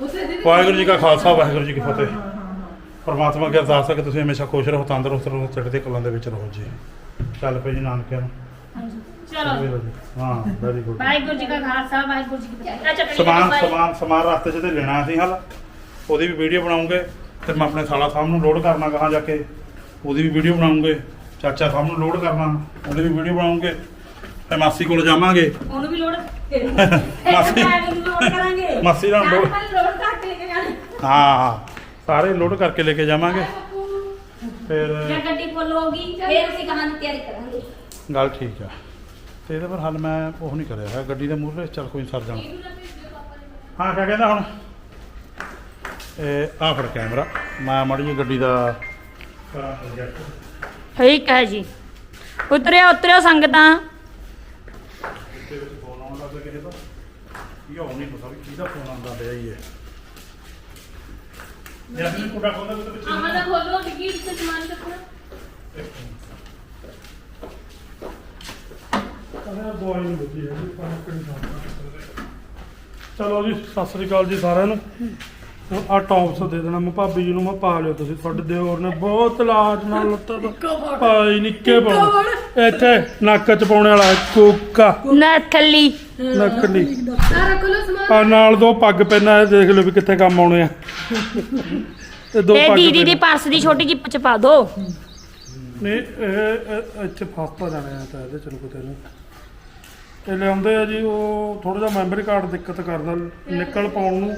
ਵਾਹਿਗੁਰੂ ਜੀ ਕਾ ਖਾਲਸਾ ਵਾਹਿਗੁਰੂ ਜੀ ਕੀ ਫਤਿਹ। ਪਰਮਾਤਮਾ ਅੱਗੇ ਅਰਦਾਸ ਹੈ ਕਿ ਤੁਸੀਂ ਹਮੇਸ਼ਾ ਖੁਸ਼ ਰਹੋ ਤੰਦਰੁਸਤ ਰਹੋ ਚੜ੍ਹਦੀ ਕਲਾਂ ਦੇ ਵਿੱਚ ਰਹੋ ਜੀ। ਚੱਲ ਪਏ ਜੀ ਨਾਨਕਿਆਂ ਨੂੰ। ਚਲੋ। ਹਾਂ ਵੈਰੀ ਗੁੱਡ ਵਾਹਿਗੁਰੂ ਜੀ ਕਾ ਖਾਲਸਾ ਵਾਹਿਗੁਰੂ ਜੀ ਕੀ ਫਤਿਹ। ਅੱਛਾ ਸਮਾਨ। ਸਮਾਨ ਸਮਾਨ ਰਸਤੇ 'ਚ ਤੇ ਲੈਣਾ ਸੀ ਹਲ। ਉਹਦੀ ਵੀ ਵੀਡੀਓ ਬਣਾਉਂਗੇ ਫਿਰ ਮੈਂ ਆਪਣੇ ਸਾਲਾ ਸਾਹਿਬ ਨੂੰ ਲੋਡ ਕਰਨਾ ਕਹਾਂ ਜਾ ਕੇ। ਉਹਦੀ ਵੀ ਵੀਡੀਓ ਬਣਾਉਂਗੇ ਚਾਚਾ ਸਾਹਿਬ ਨੂੰ ਲੋਡ ਕਰਨਾ ਉਹਦੀ ਵੀ ਵੀਡੀਓ ਬਣਾਉਂਗੇ। ਤੇ ਮਾਸੀ ਕੋਲ ਜਾਵਾਂਗੇ। ਉਹਨੂੰ ਵੀ ਲੋੜ ਮਾਸੀ ਨੂੰ ਲੋੜ ਕਰਾਂਗੇ। ਮਾਸੀ ਨਾਲ ਲੋਡ ਲੋੜ ਕੱਟ ਲੈ ਕੇ ਜਾਣਾ। ਹਾਂ ਸਾਰੇ ਲੋਡ ਕਰਕੇ ਲੈ ਕੇ ਜਾਵਾਂਗੇ। ਫਿਰ ਜਾਂ ਗੱਡੀ ਫੁੱਲ ਹੋਗੀ ਫਿਰ ਅਸੀਂ ਕਹਾਂ ਦੀ ਤਿਆਰੀ ਕਰਾਂਗੇ। ਗੱਲ ਠੀਕ ਆ। ਤੇ ਇਹਦੇ ਪਰ ਹੱਲ ਮੈਂ ਉਹ ਨਹੀਂ ਕਰਿਆ ਹੈ ਗੱਡੀ ਦੇ ਮੂਹਰੇ ਚੱਲ ਕੋਈ ਨੀ ਸਰ ਜਾਣਾ। ਹਾਂ ਕਿਆ ਕਹਿੰਦਾ ਹੁਣ? ਇਹ ਆ ਫੜ ਕੈਮਰਾ। ਮੈਂ ਮਾੜੀ ਜਿਹੀ ਗੱਡੀ ਦਾ ਕਰਾਂ ਠੀਕ ਹੈ ਜੀ। ਉਤਰਿਓ ਉਤਰਿਓ ਸੰਗਤਾਂ ਦੇ ਵਿੱਚ ਫੋਨ ਆਉਣ ਲੱਗ ਗਿਆ ਕਿਸੇ ਦਾ ਇਹ ਉਹ ਨਹੀਂ ਪਤਾ ਵੀ ਕਿਹਦਾ ਫੋਨ ਆਉਂਦਾ ਪਿਆ ਹੀ ਹੈ ਜੈਸਮੀਨ ਕੁੜਾ ਖੋਲਦਾ ਤੇ ਪਿੱਛੇ ਆਹ ਦਾ ਖੋਲੋ ਡਿੱਗੀ ਤੇ ਸਮਾਨ ਰੱਖਣਾ ਦਵਾਈ ਨਹੀਂ ਦਿੱਤੀ ਹੈ ਜੀ ਫ਼ਰਕ ਨਹੀਂ ਪੈਂਦਾ ਚਲੋ ਜੀ ਸਤਿ ਸ੍ਰੀ ਅਕਾਲ ਜੀ ਸਾਰਿਆਂ ਨੂੰ। ਹੁਣ ਆ ਟੌਪਸ ਦੇ ਦੇਣਾ ਮੈਂ ਭਾਬੀ ਜੀ ਨੂੰ ਮੈਂ ਪਾ ਲਿਓ ਤੁਸੀਂ ਤੁਹਾਡੇ ਦਿਓਰ ਨੇ ਬਹੁਤ ਲਾਜ ਨਾਲ ਲੱਤਾਂ ਤੋਂ ਪਾਈ ਨਿੱਕੇ ਪਾਉਣੇ। ਇੱਥੇ ਨੱਕ ਚ ਪਾਉਣੇ ਵਾਲਾ ਕੋਕਾ ਨਥਲੀ ਨੱਕਲੀ ਸਾਰਾ ਖੋਲੋ ਸਮਾਨ। ਆ ਨਾਲ ਦੋ ਪੱਗ ਪੈਨਾ ਦੇਖ ਲਓ ਵੀ ਕਿੱਥੇ ਕੰਮ ਆਉਣੇ ਆ। ਤੇ ਦੋ ਇਹ ਪੱਗ ਦੀਦੀ ਦੀ। ਪਰਸ ਦੀ ਛੋਟੀ ਜਿਹੀ ਚ ਪਾ ਦੋ। ਨਹੀਂ ਇਹ ਇਹ ਇੱਥੇ ਫਸਤਾ ਜਾਣੇ ਆ ਤਾਂ ਇਹਦੇ ਚਲੋ ਕਿਤੇ ਨੂੰ। ਇਹ ਲਿਆਉਂਦੇ ਆ ਜੀ ਉਹ ਥੋੜਾ ਜਿਹਾ ਮੈਮਰੀ ਕਾਰਡ ਦਿੱਕਤ ਕਰਦਾ ਨਿਕਲ ਪਾਉਣ ਨੂੰ।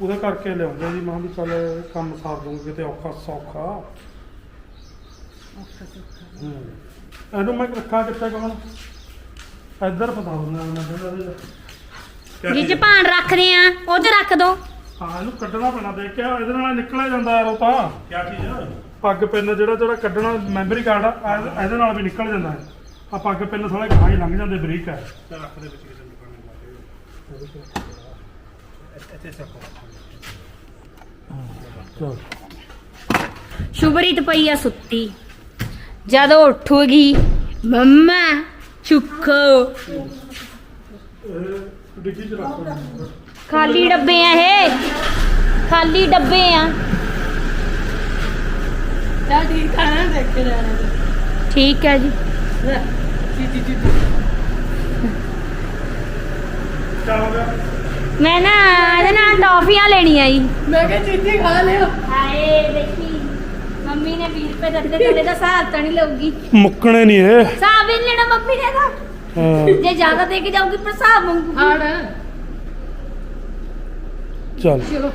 ਉਹਦੇ ਕਰਕੇ ਲਿਆਉਂਦੇ ਆ ਜੀ ਮੈਂ ਕਿਹਾ ਵੀ ਚੱਲ ਕੰਮ ਸਾਰ ਦੂੰਗਾ ਕਿਤੇ ਔਖਾ ਸੌਖਾ। ਹੂੰ। ਇਹਨੂੰ ਮੈਂ ਰੱਖਾਂ ਕਿੱਥੇ ਕਹਣ ਇੱਧਰ ਫਸਾ ਦਿੰਦਾ ਮੈਂ ਕਹਿੰਦਾ ਇਹਦੇ 'ਚ। ਜਿਹ ਚ ਭਾਂਡ ਰੱਖਦੇ ਆ ਉਹ ਚ ਰੱਖ ਦੋ। ਹਾਂ ਇਹਨੂੰ ਕੱਢਣਾ ਪੈਣਾ ਦੇਖ ਕੇ ਇਹਦੇ ਨਾਲ ਨਿਕਲਿਆ ਜਾਂਦਾ ਯਾਰ ਉਹ ਤਾਂ। ਕੀ ਚੀਜ਼? ਪੱਗ ਪਿੰਨ ਜਿਹੜਾ ਜਿਹੜਾ ਕੱਢਣਾ ਮੈਮਰੀ ਕਾਰਡ ਆ ਇਹ- ਇਹਦੇ ਨਾਲ ਵੀ ਨਿਕਲ ਜਾਂਦਾ ਹੈ। ਆ ਪੱਗ ਪਿੰਨ ਥੋੜਾ ਗਾਂ ਹੀ ਲੰਘ ਜਾਂਦੇ ਬਰੀਕ ਹੈ। ਚੱਲ ਰੱਖ ਦੇ ਵਿੱਚ ਕਿਸੇ ਦੁਕਾਨੇ ਲਾ ਕੇ ਇੱਥੇ ਚੱਕੋ। ਚਲ। ਸ਼ੁਭਰੀਤ ਪਈ ਆ ਸੁੱਤੀ। ਜਦੋਂ ਉੱਠੂਗੀ ਮੰਮਾ ਚੁੱਕੋ। ਡਿੱਗੀ ਚ ਰੱਖ ਖਾਲੀ ਡੱਬੇ ਆ ਇਹ। ਖਾਲੀ ਡੱਬੇ ਆ। ਚੱਲ ਠੀਕ ਆ ਨਾ ਦੇਖ ਕੇ ਜਾਣਾ ਠੀਕ ਹੈ ਜੀ। ਚੀਟੀ ਚੀਟੀ ਚੱਲ ਹੋ ਗਿਆ ਮੈਂ ਨਾ ਇਹਦੇ ਨਾਲ ਟੌਫੀਆਂ ਲੈਣੀਆਂ ਜੀ। ਮੈਂ ਕਿਹਾ ਚੀਟੀ ਖਾ ਲਿਓ। ਹਾਏ ਦੇਖੀ ਮੰਮੀ ਨੇ 20 ਰੁਪਏ ਦਿੱਤੇ ਤੁਹਾਡੇ ਦਾ ਹਿਸਾਬ ਤਾਂ ਨਹੀਂ ਲਊਗੀ। ਮੁੱਕਣੇ ਨਹੀਂ ਇਹ। ਹਿਸਾਬ ਹੀ ਨੀ ਲੈਣਾ ਮੰਮੀ ਨੇ ਤਾਂ। ਹਾਂ, ਜੇ ਜ਼ਿਆਦਾ ਦੇ ਕੇ ਜਾਊਗੀ ਪਰ ਹਿਸਾਬ ਮੰਗੂਗੀ। ਹਾੜ। ਚੱਲ ਚਲੋ।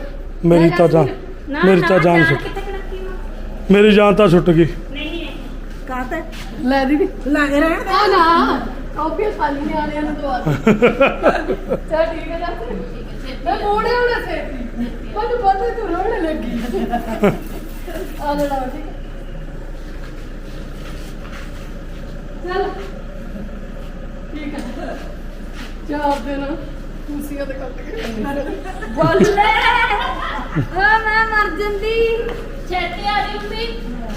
ਮੇਰੀ ਤਾਂ ਜਾਨ ਨਾ, ਮੇਰੀ ਨਾ, ਤਾਂ ਜਾਨ ਜਾਨ ਛੁੱਟ ਕਿੱਥੇ ਕੜਕੀ ਵਾ? ਮੇਰੀ ਜਾਨ ਤਾਂ ਛੁੱਟ ਗਈ। ਨਹੀਂ ਨਹੀਂ ਕਾਤੇ ਲੈ ਦੀਦੀ ਲੈ ਰਹਿਣ ਦੇ। ਨਾ ਕਾਫੀ ਖਾਲੀ ਨੇ ਆਲਿਆਂ ਨੂੰ ਦਵਾ ਦੇ। ਚਲ ਠੀਕ ਹੈ ਦੱਸ। ਮੈਂ ਮੋੜੇ ਉਹਨੇ ਸੇਤੀ ਮੈਨੂੰ ਪਤਾ ਤੂੰ ਰੋਣ ਲੱਗੀ। ਆ ਲੈ ਲਾ ਠੀਕ ਚਲ। ਠੀਕ ਹੈ। ਚਾਹ ਦੇਣਾ ਕੁਰਸੀਆਂ ਤੇ ਕੱਟ ਕੇ ਬੱਲੇ ਹਾਂ ਮੈਂ ਮਰ ਜਾਂਦੀ। ਛੇਤੀ ਆ ਜੀ ਮੰਮੀ।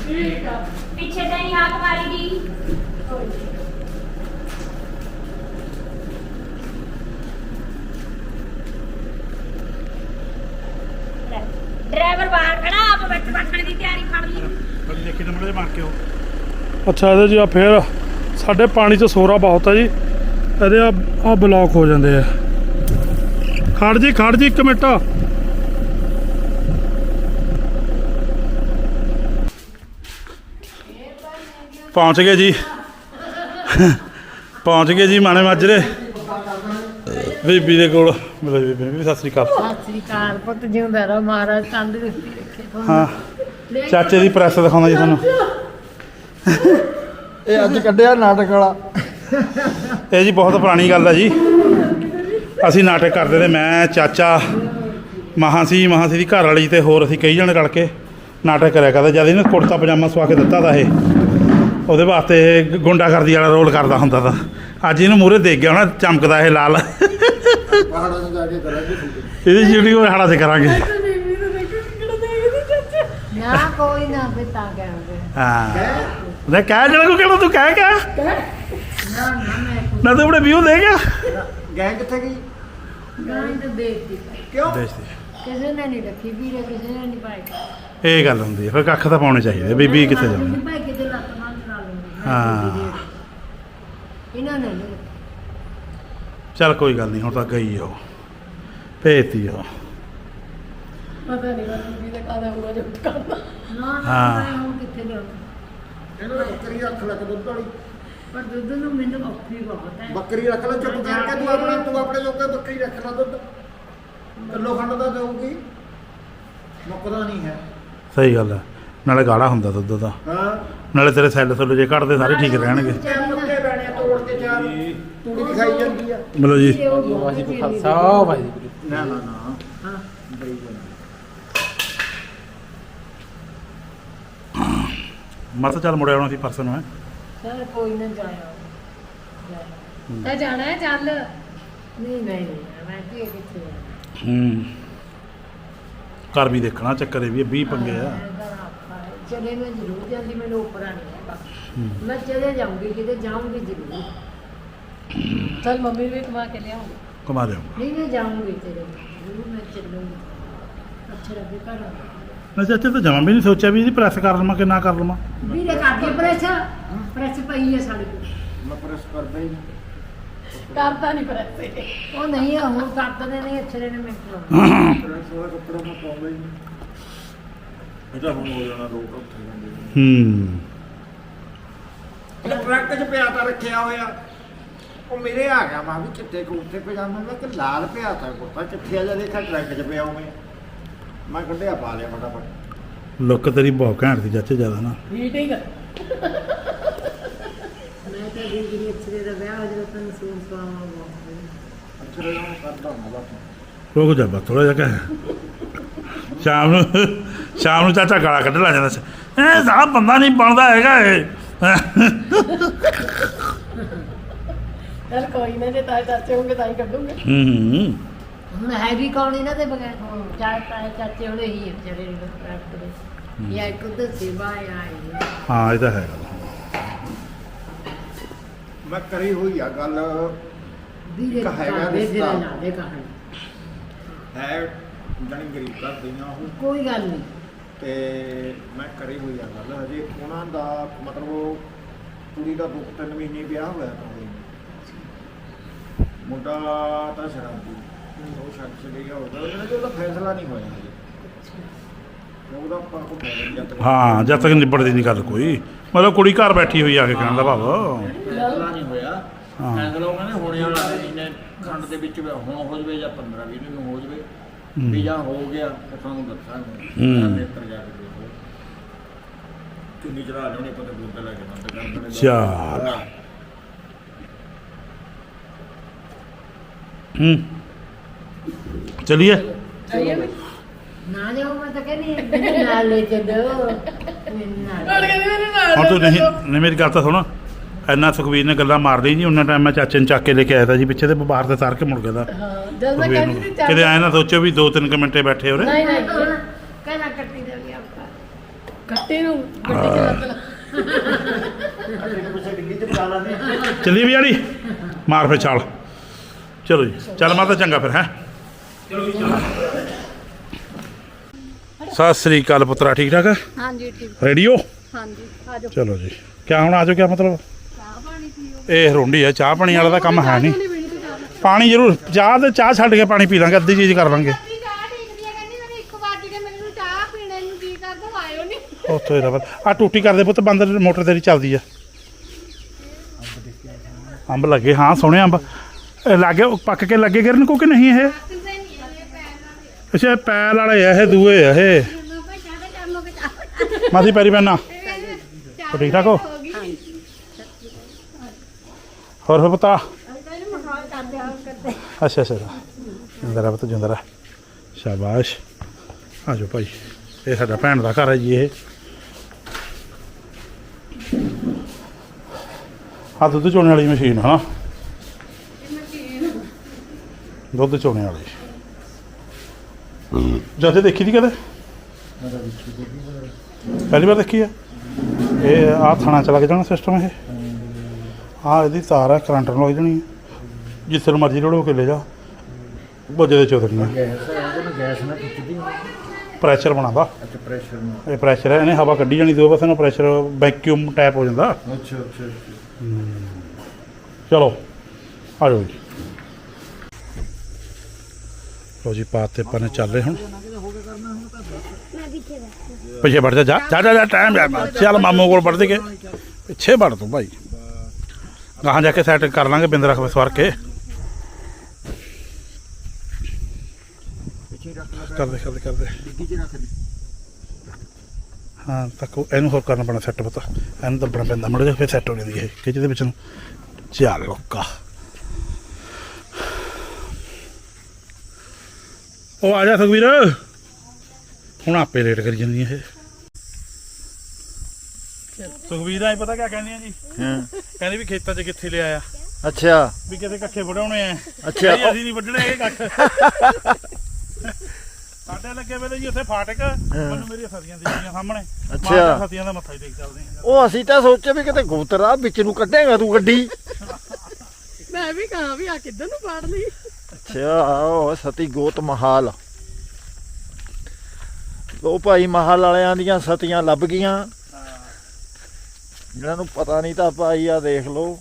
ਠੀਕ ਆ। ਪਿੱਛੇ ਤੇ ਨਹੀਂ ਹੱਥ ਮਾਰੀ ਦੀ ਡਰਾਈਵਰ ਬਾਹਰ ਖੜਾ ਆਪ ਵਿੱਚ ਬੈਠਣ ਦੀ ਤਿਆਰੀ ਫੜ ਲਈ। ਕਦੀ ਦੇਖੀ ਤਾਂ ਮੜੇ ਮਾਰ ਕੇ ਉਹ। ਅੱਛਾ ਇਹਦੇ ਜੀ ਆ ਫੇਰ। ਸਾਡੇ ਪਾਣੀ 'ਚ ਸੋਰਾ ਬਹੁਤ ਹੈ ਜੀ। ਇਹਦੇ ਆ ਆ ਬਲੌਕ ਹੋ ਜਾਂਦੇ ਆ। ਖੜ ਜੀ ਖੜ ਜੀ ਇੱਕ ਮਿੰਟ। ਪਹੁੰਚ ਗਏ ਜੀ। ਪਹੁੰਚ ਗਏ ਜੀ ਮਾਣੇ ਮਾਜਰੇ। ਬੀਬੀ ਦੇ ਕੋਲ। ਮਿਲੋ ਬੀਬੀ ਵੀ ਸਤਿ ਸ੍ਰੀ ਅਕਾਲ। ਸਤਿ ਸ੍ਰੀ ਅਕਾਲ ਪੁੱਤ ਜਿਉਂਦਾ ਰਹੋ ਮਹਾਰਾਜ ਤੰਦਰੁਸਤੀ ਰੱਖੇ। ਹਾਂ। ਚਾਚੇ ਦੀ ਪ੍ਰੈਸ ਦਿਖਾਉਂਦਾ ਜੀ ਤੁਹਾਨੂੰ। ਇਹ ਅੱਜ ਕੱਢਿਆ ਨਾਟਕ ਵਾਲਾ। ਇਹ ਜੀ ਬਹੁਤ ਪੁਰਾਣੀ ਗੱਲ ਹੈ ਜੀ। ਅਸੀਂ ਨਾਟਕ ਕਰਦੇ ਤੇ ਮੈਂ ਚਾਚਾ ਮਹਾਸੀ ਮਹਾਸੀ ਦੀ ਘਰ ਵਾਲੀ ਤੇ ਹੋਰ ਅਸੀਂ ਕਈ ਜਣੇ ਰਲ ਕੇ ਨਾਟਕ ਕਰਿਆ ਕਰਦੇ। ਜਦ ਇਹਨੂੰ ਕੁੜਤਾ ਪਜਾਮਾ ਸਵਾ ਕੇ ਦਿੱਤਾ ਦਾ ਇਹ ਉਹਦੇ ਵਾਸਤੇ ਇਹ ਗੁੰਡਾਗਰਦੀ ਵਾਲਾ ਰੋਲ ਕਰਦਾ ਹੁੰਦਾ ਤਾਂ। ਅੱਜ ਇਹਨੂੰ ਮੂਹਰੇ ਦੇਖ ਗਿਆ ਹੋਣਾ ਚਮਕਦਾ ਇਹ ਲਾਲ। ਕਰਾਂਗੇ। ਇਹਦੀ ਜਿਹੜੀ ਉਹ ਹਾੜਾ ਤੇ ਕਰਾਂਗੇ। ਨਾ ਕੋਈ ਨਾ ਬਿਤਾ ਕਹਿੰਦੇ ਹਾਂ? ਕੋ ਕਹਿਣਾ ਤੂੰ ਕਹਿ ਕਹਿ। ਨਾ ਨਾ ਮੈਂ ਨਾ ਤੂੰ ਆਪਣੇ ਵਿਊ ਦੇ ਗਿਆ। ਗੈਂਗ ਕਿੱਥੇ ਗਈ? ਗਾਂ ਤੇ ਦੇਖ ਦਿੱਤਾ ਕਿਉਂ? ਦੇਖ ਦੇ ਕਿਸੇ ਨੇ ਨਹੀਂ ਰੱਖੀ ਵੀਰੇ ਕਿਸੇ ਨੇ ਨਹੀਂ ਪਾਈ। ਇਹ ਗੱਲ ਹੁੰਦੀ ਹੈ ਫਿਰ ਕੱਖ ਤਾਂ ਪਾਉਣੇ ਚਾਹੀਦੇ ਬੀਬੀ ਕਿੱਥੇ ਜਾਣੀ ਭਾਈ ਕਿਤੇ ਲੱਤ ਮਾਰ ਚਲਾ ਲੈਂਦੀ ਹਾਂ। ਇਹਨਾਂ ਨੇ ਨਹੀਂ ਚੱਲ ਕੋਈ ਗੱਲ ਨਹੀਂ ਹੁਣ ਤਾਂ ਗਈ ਆ ਉਹ। ਭੇਜਤੀ ਉਹ। ਪਤਾ ਨਹੀਂ ਬੀਬੀ ਦਾ ਕਾਦਾ ਹੋਊਗਾ ਜੋ ਕਰਦਾ। ਨਾ ਹਾਂ। ਹੁਣ ਕਿੱਥੇ ਲਿਆ ਇਹਨਾਂ ਨੇ ਬੱਕਰੀ ਰੱਖ ਲੈ ਕੇ ਦੁੱਧ ਵਾਲੀ ਪਰ ਦੁੱਧ ਨੂੰ ਮੈਨੂੰ ਔਖੀ ਬਹੁਤ ਹੈ। ਬੱਕਰੀ ਰੱਖ ਲੈ ਚੁੱਪ ਕਰਕੇ ਤੂੰ ਆਪਣਾ ਤੂੰ ਆਪਣੇ ਜੋਗੇ ਬੱਕਰੀ ਰੱਖ ਲੈ ਦੁੱਧ? ਕਿਲੋ ਖੰਡ ਦਾ ਦੇਊਗੀ? ਮੁੱਕਦਾ ਨਹੀਂ ਹੈ। ਸਹੀ ਗੱਲ ਹੈ। ਨਾਲੇ ਗਾੜਾ ਹੁੰਦਾ ਦੁੱਧ ਦਾ। ਹਾਂ। ਨਾਲੇ ਤੇਰੇ ਸੈੱਲ ਸੁੱਲ ਜੇ ਘਟਦੇ ਸਾਰੇ ਠੀਕ ਰਹਿਣਗੇ। ਚਾਰ ਪੱਕੇ ਬੈਣੇ ਆ, ਤੋੜ ਕੇ ਚਾਰ ਤੂੜੀ ਦੀ ਖਾਈ ਜਾਂਦੀ ਆ। ਮਤਲਬ ਜੀ। ਵਾਹਿਗੁਰੂ ਖਾਲਸਾ ਨਾ ਨਾ ਨਾ ਹਾਂ ਬਈ ਬਣਾ ਮੈਂ ਤਾਂ ਚੱਲ ਮੁੜਿਆ ਆਉਣਾ ਸੀ ਪਰਸੋਂ ਨੂੰ ਹੈ? ਸਰ ਕੋਈ ਨਾ ਜਾਇਆ ਤਾਂ ਜਾਣਾ ਹੈ ਚੱਲ। ਨਹੀਂ ਨਹੀਂ ਮੈਂ ਕੀ ਕਿੱਥੇ ਜਾਣਾ ਹੂੰ। ਘਰ ਵੀ ਦੇਖਣਾ ਚੱਕਰ ਇਹ ਵੀ 20 ਪੰਗੇ ਆ। ਇਹਦਾ ਔਖਾ ਹੈ। ਚਲੇ ਮੈਂ ਜ਼ਰੂਰ ਜਾਂਦੀ ਮੈਨੂੰ ਉਪਰਾ ਨਹੀਂ ਹੈਗਾ ਮੈਂ ਚਲੇ ਜਾਊਂਗੀ ਕਿਤੇ ਜਾਊਂਗੀ ਜ਼ਰੂਰ। ਚੱਲ ਮੰਮੀ ਨੂੰ ਵੀ ਕਮਾ ਕੇ ਲਿਆਉਂਗੀ। ਕਮਾ ਲਿਓ ਨਹੀਂ ਮੈਂ ਜਾਊਂਗੀ ਤੇਰੇ ਨਾਲ, ਜ਼ਰੂਰ ਮੈਂ ਚੱਲੂੰਗੀ। ਅੱਛਾ ਲੱਗੇ ਘਰ ਮੈਂ ਚਾਚਾ ਤਾਂ ਜਮਾਂ ਵੀ ਨਹੀਂ ਸੋਚਿਆ ਵੀ ਇਹਦੀ ਪ੍ਰੈਸ ਕਰ ਲਵਾਂ ਕਿ ਨਾ ਕਰ ਲਵਾਂ। ਵੀਰੇ ਕਰਦੀ ਪ੍ਰੈਸ ਪ੍ਰੈਸ ਪਈ ਹੈ ਸਾਡੇ ਕੋਲ। ਮੈਂ ਪ੍ਰੈਸ ਕਰਦਾ ਹੀ ਨਹੀਂ। ਕਰਦਾ ਨਹੀਂ ਪਰਸੇ ਉਹ ਨਹੀਂ ਆ, ਹੁਣ ਕਰਦੇ ਨਹੀਂ ਅੱਛੇ ਨੇ ਮੈਂ ਕਰਾਉਣਾ ਪ੍ਰੈਸ ਵਾਲਾ ਕੱਪੜਾ ਮੈਂ ਪਾਉਂਦਾ ਹੀ ਨਹੀਂ। ਇਹਦਾ ਹੁਣ ਹੋ ਜਾਣਾ ਲੋਕ ਉੱਥੇ ਜਾਂਦੇ ਹੂੰ। ਉਹ ਟਰੱਕ 'ਚ ਪਿਆ ਤਾਂ ਰੱਖਿਆ ਹੋਇਆ। ਉਹ ਮੇਰੇ ਆ ਗਿਆ ਮੈਂ ਵੀ ਚਿੱਟੇ ਕੁੜਤੇ ਪਜਾਮੇ? ਮੈਂ ਕਿ ਲਾਲ ਪਿਆ ਤਾਂ ਕੁੜਤਾ। ਕਿੱਥੇ ਆ ਜਾ ਦੇਖਾ ਟਰੱਕ 'ਚ ਪਿਆ ਹੋਵੇ ਮੈਂ ਕੱਢਿਆ ਪਾ ਲਿਆ ਫਟਾਫਟ। ਲੁੱਕ ਤੇਰੀ ਬਹੁਤ ਘੈਂਟ ਸੀ ਚਾਚੇ ਜ਼ਿਆਦਾ ਨਾ। ਮੀਟਿੰਗ ਮੈਂ ਤਾਂ ਦੀਦੀ ਅੱਛੇ ਦਾ ਵਿਆਹ ਹੋ ਅੱਛਾ ਰਿਹਾ ਮੈਂ ਕਰਦਾ ਹਾਂ ਬਸ। ਰੁਕ ਜਾ ਬਸ ਥੋੜਾ ਜਿਹਾ ਕਹਿ। ਸ਼ਾਮ ਨੂੰ ਸ਼ਾਮ ਨੂੰ ਚਾਚਾ ਗਾਲਾਂ ਕੱਢ ਲਾ ਜਾਂਦਾ ਸੀ। ਇਹ ਸਾਲਾ ਬੰਦਾ ਨਹੀਂ ਬਣਦਾ ਹੈਗਾ ਇਹ। ਚੱਲ ਕੋਈ ਨਾ ਜੇ ਤਾਏ ਚਾਚੇ ਹੋਣਗੇ ਤਾਂ ਹੀ ਕੱਢੂਗੇ। ਹੂੰ। ਹੁਣ ਹੈ ਵੀ ਕੌਣ ਇਹਨਾਂ ਦੇ ਬਗੈਰ? ਚਾਰ ਤਾਏ ਚਾਚੇ ਉਹਦੇ ਹੀ ਆ ਵਿਚਾਰੇ ਨੂੰ ਰੱਖਦੇ ਜਾਂ ਇੱਕ ਉਹਦੇ ਸੇਵਾ ਆਈ ਹਾਂ ਇਹ ਤਾਂ ਹੈ। ਗੱਲ ਮੈਂ ਕਰੀ ਹੋਈ ਆ ਗੱਲ। ਵੀਰੇ ਇੱਕ ਹੈਗਾ ਦੇ ਦੇ ਰਿਸ਼ਤਾ। ਨਾ ਦੇ ਕਹਾਣੀ। ਹੈ ਜਣੀ ਗਰੀਬ ਘਰ ਦੀਆਂ ਉਹ। ਕੋਈ ਗੱਲ ਨਹੀਂ। ਤੇ ਮੈਂ ਕਰੀ ਹੋਈ ਆ ਗੱਲ। ਹਜੇ ਉਹਨਾਂ ਦਾ ਮਤਲਬ ਉਹ ਕੁੜੀ ਦਾ ਦੋ ਤਿੰਨ ਮਹੀਨੇ ਵਿਆਹ ਹੋਇਆ ਤਾਂ। ਮੁੰਡਾ ਤਾਂ ਸ਼ਰਾਬੀ। ਉਹ ਛੱਡ ਚਲੇ ਗਿਆ ਹੋਗਾ ਉਹਨਾਂ ਦਾ ਉਹਦਾ ਫੈਸਲਾ ਨਹੀਂ ਹੋਇਆ ਹਜੇ ਉਹਦਾ ਆਪਾਂ ਕੋ ਫੈਸਲਾ ਜਦ ਤੱਕ ਹਾਂ ਜਦ ਤੱਕ ਨਿਬੜਦੀ ਨਹੀਂ ਗੱਲ ਕੋਈ ਮਤਲਬ ਕੁੜੀ ਘਰ ਬੈਠੀ ਹੋਈ ਆ ਕੇ ਕਹਿਣ ਦਾ ਭਾਵ ਫੈਸਲਾ ਨਹੀਂ ਹੋਇਆ ਹਾਂ। ਫੈਸਲਾ ਉਹ ਕਹਿੰਦੇ ਹੋਣੇ ਵਾਲਾ ਹੈ, ਇਹਨੇ ਖੰਡ ਦੇ ਵਿੱਚ ਹੁਣ ਹੋ ਜਵੇ ਜਾਂ 15 20 ਨੂੰ ਹੋ ਜਵੇ ਹੂੰ। ਵੀ ਜਾਂ ਹੋ ਗਿਆ ਤਾਂ ਤੁਹਾਨੂੰ ਦੱਸਾਂਗੇ ਹੂੰ। ਮੈਂ ਨੇਤਰ ਜਾ ਕੇ ਦੇਖੋ ਕਿੰਨੀ ਚੜਾ ਲੈਣੇ ਪਤਾ ਦੁੱਧ ਲੈ ਕੇ ਬੰਦ ਕਰ ਦੇਣੇ ਚੱਲ। ਹੂੰ ਚਲਿਏ? ਨਾ ਜਾਓ ਮੈਂ ਤਾਂ ਕਹਿੰਦੀ ਮੈਨੂੰ ਨਾਲ ਲੈ ਚੱਲੋ। ਮੈਨੂੰ ਨਾਲ ਹੁਣ ਕਹਿੰਦੇ ਮੇਰੇ ਨਾਲ ਹੁਣ ਤੂੰ ਨਹੀਂ ਨਹੀਂ ਮੇਰੀ ਗੱਲ ਤਾਂ ਸੁਣ। ਇੰਨਾ ਸੁਖਵੀਰ ਨੇ ਗੱਲਾਂ ਮਾਰਦੀ ਜੀ ਉਹਨਾਂ ਟਾਈਮ ਮੈਂ ਚਾਚੇ ਨੂੰ ਚੱਕ ਕੇ ਲੈ ਕੇ ਆਇਆ ਤਾ ਜੀ ਪਿੱਛੇ ਤੇ ਬਾਹਰ ਤੇ ਤਾਰ ਕੇ ਮੁੜ ਗਿਆ ਹਾਂ ਜਦ ਮੈਂ ਸੁਖਵੀਰ ਕਹਿੰਦੀ ਨੂੰ। ਸੀ ਸੋਚੋ ਵੀ ਦੋ ਤਿੰਨ ਕੁ ਮਿੰਟੇ ਬੈਠੇ ਹੋਰੇ। ਨਹੀਂ ਨਹੀਂ ਕਹਿੰਦਾ ਕੱਟੀ ਦਾ ਵੀ ਆਪਾਂ। ਕੱਟੇ ਨੂੰ ਗੱਡੀ ਚ ਲੱਤ ਲਾ ਚੱਲੀ ਵੀ ਆੜੀ। ਮਾਰ ਫੇ ਛਾਲ। ਚਲੋ ਜੀ ਚੱਲ ਮਾਤਾ ਚੰਗਾ ਫਿਰ ਹੈ। ਸਤਿ ਸ੍ਰੀ ਅਕਾਲ ਪੁੱਤਰਾ ਠੀਕ ਠਾਕ ਹਾਂਜੀ ਠੀਕ ਰੇਡੀਓ? ਹਾਂਜੀ ਆ ਜਾਓ। ਚਲੋ ਜੀ। ਕਿਆ ਹੁਣ ਆਜੋ ਕਿਆ ਮਤਲਬ? ਚਾਹ ਪਾਣੀ ਪੀਓ। ਇਹ ਰੋਂਡੀ ਹੈ ਚਾਹ ਪਾਣੀ ਵਾਲਾ ਤਾਂ ਕੰਮ ਹੈ ਨਹੀਂ। ਪੀਣੀ ਜ਼ਰੂਰ ਚਾਹ ਤੇ ਚਾਹ ਛੱਡ ਕੇ ਪਾਣੀ ਪੀ ਲਾਂਗੇ ਅੱਧੀ ਚੀਜ਼ ਕਰ ਲਾਂਗੇ। ਅੱਧੀ ਚਾਹ ਢੀਕਦੀ ਆ ਕਹਿੰਦੀ ਮੈਨੂੰ ਇੱਕ ਵਾਰ ਕੇ ਮੈਨੂੰ ਚਾਹ ਪੀਣੇ ਨੂੰ ਕੀ ਕਰਦਾ ਆਇਓ ਨਹੀਂ ਉੱਥੋਂ ਹੀ ਰਬਰ ਆ ਟੂਟੀ ਕਰਦੇ ਪੁੱਤ ਬੰਦ ਮੋਟਰ ਤੇਰੀ ਚੱਲਦੀ ਆ। ਅੰਬ ਲੱਗੇ ਹਾਂ ਸੋਹਣੇ ਅੰਬ। ਲੱਗੇ ਪੱਕ ਕੇ ਲੱਗੇ ਗਿਰਨ ਕੋ ਕਿ ਨਹੀਂ ਇਹ? ਅੱਛਾ, ਇਹ ਪੈਲ ਵਾਲੇ ਆ ਇਹ, ਦੂਏ ਆ ਇਹ। ਮਾਸੀ, ਪੈਰੀ ਪੈਣਾ ਚਾਹ ਠੀਕ ਠਾਕ ਹੋ? ਹੋਰ ਫਿਰ ਪਤਾ ਕਹਿੰਦੇ ਅੱਛਾ ਅੱਛਾ ਜਿੰਦਰਾ ਪੁੱਤ ਜਿੰਦਰਾ ਸ਼ਾਬਾਸ਼। ਆ ਜਾਓ ਭਾਈ। ਇਹ ਸਾਡਾ ਭੈਣ ਦਾ ਘਰ ਹੈ ਜੀ ਇਹ। ਆ ਦੁੱਧ ਚੋਣੇ ਵਾਲੀ ਮਸ਼ੀਨ ਹਾਂ ਦੁੱਧ ਚੋਣੇ ਵਾਲੀ। ਜਦ ਦੇਖੀ ਦੀ ਕਦੇ? ਪਹਿਲੀ ਵਾਰ ਦੇਖੀ ਆ? ਇਹ ਆ ਥਾਣਾ ਚ ਲੱਗ ਜਾਣਾ ਸਿਸਟਮ ਇਹ? ਆ ਇਹਦੀ ਤਾਰ ਹੈ ਕਰੰਟ ਨਾਲ ਲੱਗ ਜਾਣੀ ਹੈ ਜਿੱਥੇ ਨੂੰ ਮਰਜ਼ੀ ਰੋੜੋ ਕੇ ਲੈ ਜਾ। ਬੱਜੇ ਦੇ ਚੌਧਰੀਆਂ ਗੈਸ ਹੈ ਉਹਦੇ ਨਾਲ ਗੈਸ ਨਾਲ ਖਿੱਚਦੀ ਪ੍ਰੈਸ਼ਰ ਬਣਾਦਾ ਅੱਛਾ ਪ੍ਰੈਸ਼ਰ ਨੂੰ ਇਹ ਪ੍ਰੈਸ਼ਰ ਹੈ ਇਹਨੇ ਹਵਾ ਕੱਢੀ ਜਾਣੀ ਦੋ ਪਾਸੇ ਨੂੰ ਪ੍ਰੈਸ਼ਰ ਵੈਕਿਊਮ ਟੈਪ ਹੋ ਜਾਂਦਾ। ਅੱਛਾ ਅੱਛਾ ਅੱਛਾ। ਚਲੋ ਆ ਜਾਓ ਜੀ। ਲੋ ਜੀ ਪਾਤ ਤੇ ਪਨੇ ਚੱਲ ਰਹੇ ਹੁਣ। ਪਿੱਛੇ ਵੜ ਜਾ ਜਾ ਜਾ ਜਾ- ਜਾ ਟਾਈਮ ਜਾ ਚੱਲ ਮਾਮੂ ਕੋਲ ਵੜਦੇ ਕੇ। ਪਿੱਛੇ ਵੜ ਤੂੰ ਭਾਈ। ਗਾਹਾਂ ਜਾ ਕੇ ਸੈਟ ਕਰ ਲਾਂਗੇ ਬਿੰਦ ਰੱਖ ਸਵਾਰ ਕੇ। ਡਿੱਗੀ ਚ ਰੱਖ ਦੇ। ਹਾਂ ਤੱਕ ਇਹਨੂੰ ਹੋਰ ਕਰਨਾ ਪੈਣਾ ਸੈੱਟ ਪਤਾ। ਇਹਨੂੰ ਦੱਬਣਾ ਪੈਂਦਾ ਮੁੜ ਕੇ ਫਿਰ ਸੈੱਟ ਹੋ ਜਾਂਦੀ ਇਹ। ਕਿ ਜਿਹਦੇ ਵਿੱਚ ਨੂੰ। ਚੱਲ ਲੋਕਾ। ਉਹ ਆ ਜਾ ਸੁਖਵੀਰ। ਹੁਣ ਆਪੇ ਲੇਟ ਕਰੀ ਜਾਂਦੀ ਇਹ। ਸੁਖਵੀਰ ਆਈ ਪਤਾ ਕਿਆ ਕਹਿੰਦੀਆਂ ਜੀ? ਹਾਂ। ਕਹਿੰਦੀ ਵੀ ਖੇਤਾਂ 'ਚ ਕਿੱਥੇ ਲਿਆਇਆ ਅੱਛਾ। ਵੀ ਕਿਤੇ ਕੱਖੇ ਵਢਾਉਣੇ ਆ। ਅੱਛਾ। ਅਸੀਂ ਨਹੀਂ ਵੱਢਣੇ ਇਹ ਕੱਖ। ਸਾਡੇ ਲੱਗੇ ਵੇ ਜੀ ਉੱਥੇ ਫਾਟਕ। ਮੈਨੂੰ ਮੇਰੀਆਂ ਸਤੀਆਂ ਦਿੱਤੀਆਂ ਸਾਹਮਣੇ। ਅੱਛਾ। ਮਾਂ ਸਤੀਆਂ ਦਾ ਮੱਥਾ ਹੀ ਟੇਕ ਚੱਲਦੇ ਆ। ਉਹ ਅਸੀਂ ਤਾਂ ਸੋਚਿਆ ਵੀ ਕਿਤੇ ਗੋਤਰਾ ਵਿੱਚ ਨੂੰ ਕੱਢੇਗਾ ਤੂੰ ਗੱਡੀ। ਮੈਂ ਵੀ ਕਹਾਂ ਵੀ ਆ ਕਿੱਧਰ ਨੂੰ ਪਾੜ ਲਈ? ਅੱਛਾ ਉਹ ਸਤੀ ਗੋਤ ਮਹਾਲ। ਉਹ ਭਾਈ ਮਹਾਲ ਵਾਲਿਆਂ ਦੀਆਂ ਸਤੀਆਂ ਲੱਭ ਗਈਆਂ। ਜਿਹਨਾਂ ਨੂੰ ਪਤਾ ਨਹੀਂ ਤਾਂ ਭਾਈ ਆ ਦੇਖ ਲਓ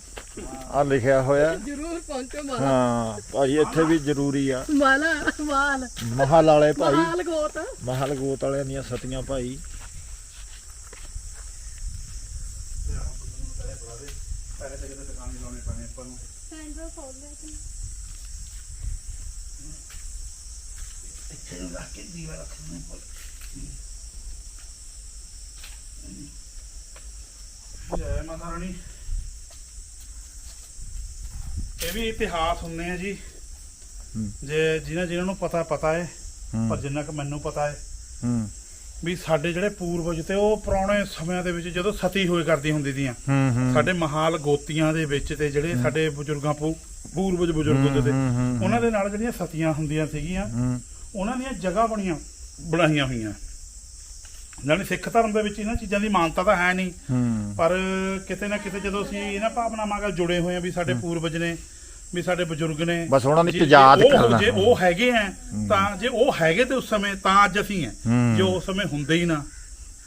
ਆ ਲਿਖਿਆ ਹੋਇਆ। ਜ਼ਰੂਰ ਪਹੁੰਚੋ ਮਾਲਾ ਹਾਂ ਭਾਈ ਇੱਥੇ ਵੀ ਜ਼ਰੂਰੀ ਆ। ਮਾਲਾ ਮਾਲ ਮਹਾਲ ਵਾਲੇ ਭਾਈ। ਮਾਲ ਗੋਤ। ਮਹਾਲ ਗੋਤ ਵਾਲਿਆਂ ਦੀਆਂ ਸਤੀਆਂ ਭਾਈ। ਜੈ ਮਾਤਾ ਰਾਣੀ ਇਹ ਵੀ ਇਤਿਹਾਸ ਹੁੰਦੇ ਆ ਜੀ। ਜੇ ਜਿਨ੍ਹਾਂ ਜਿਨ੍ਹਾਂ ਨੂੰ ਪਤਾ ਪਤਾ ਹੈ ਪਰ ਜਿੰਨਾ ਕਿ ਮੈਨੂੰ ਪਤਾ ਹੈ ਹੂੰ। ਵੀ ਸਾਡੇ ਜਿਹੜੇ ਪੂਰਵਜ ਤੇ ਉਹ ਪੁਰਾਣੇ ਸਮਿਆਂ ਦੇ ਵਿੱਚ ਜਦੋਂ ਸਤੀ ਹੋਏ ਕਰਦੀ ਹੁੰਦੀ ਦੀਆਂ ਸਾਡੇ ਮਹਾਲ ਗੋਤੀਆਂ ਦੇ ਵਿੱਚ ਤੇ ਜਿਹੜੇ ਸਾਡੇ ਬਜ਼ੁਰਗਾਂ ਪੂਰਵਜ ਬਜ਼ੁਰਗ ਹੁੰਦੇ ਤੇ। ਉਹਨਾਂ ਦੇ ਨਾਲ ਜਿਹੜੀਆਂ ਸਤੀਆਂ ਹੁੰਦੀਆਂ ਸੀਗੀਆਂ ਹੂੰ। ਉਹਨਾਂ ਦੀਆਂ ਜਗ੍ਹਾ ਬਣੀਆਂ ਬਣਾਈਆਂ ਹੋਈਆਂ। ਜਾਨੀ ਸਿੱਖ ਧਰਮ ਦੇ ਵਿੱਚ ਇਹਨਾਂ ਚੀਜ਼ਾਂ ਦੀ ਮਾਨਤਾ ਤਾਂ ਹੈ ਨਹੀਂ। ਪਰ ਕਿਤੇ ਨਾ ਕਿਤੇ ਜਦੋਂ ਅਸੀਂ ਇਹਨਾਂ ਭਾਵਨਾਵਾਂ ਨਾਲ ਜੁੜੇ ਹੋਏ ਆ ਵੀ ਸਾਡੇ ਪੂਰਵਜ ਨੇ ਵੀ ਸਾਡੇ ਬਜ਼ੁਰਗ ਨੇ ਬਸ ਉਹਨਾਂ ਦੀ ਉਹ- ਕਰਨਾ। ਜੇ ਉਹ ਹੈਗੇ ਆ ਤਾਂ ਜੇ ਉਹ ਹੈਗੇ ਤੇ ਉਸ ਸਮੇਂ ਤਾਂ ਅੱਜ ਅਸੀਂ ਆ। ਜੇ ਉਸ ਸਮੇਂ ਹੁੰਦੇ ਹੀ ਨਾ